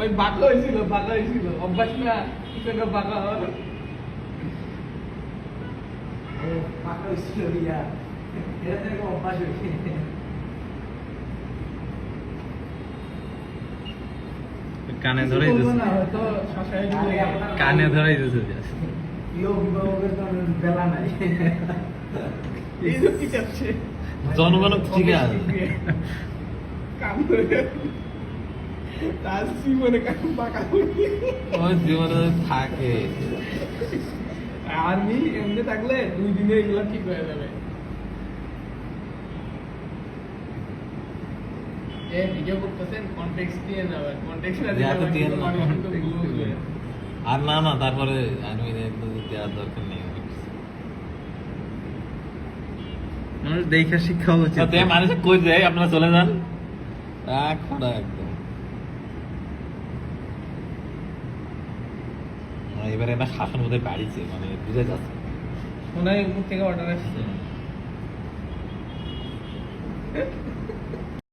ওই বাঁকা হয়েছিল বাঁকা হয়েছিল। অভ্যাস না কিছু একটা বাঁকা হয়েছিল ইয়া। এটা অভ্যাস হয়েছে। কানে ধরেই ধরেই জনগণ ঠিক আছে। কাম করে তার জীবনে কাম বাঁকা জীবনে থাকে আর্মি এমনি থাকলে দুই দিনে এগুলো ঠিক হয়ে যাবে। এ ভিডিও করতেছেন কনটেক্সট দিয়ে যাবেন। কনটেক্সট না দিয়ে। আর না না তারপরে আমি দেওয়ার দরকার নেই মানুষ দেখা শিক্ষা উচিত। তাতে মানুষ কই যায়? আপনারা চলে যান। এক খোড়া একদম। না, এবারে একটা শাসন বোধহয় বাড়িছে মানে বুঝে যাচ্ছে। মনে হয় থেকে অর্ডার আসছে।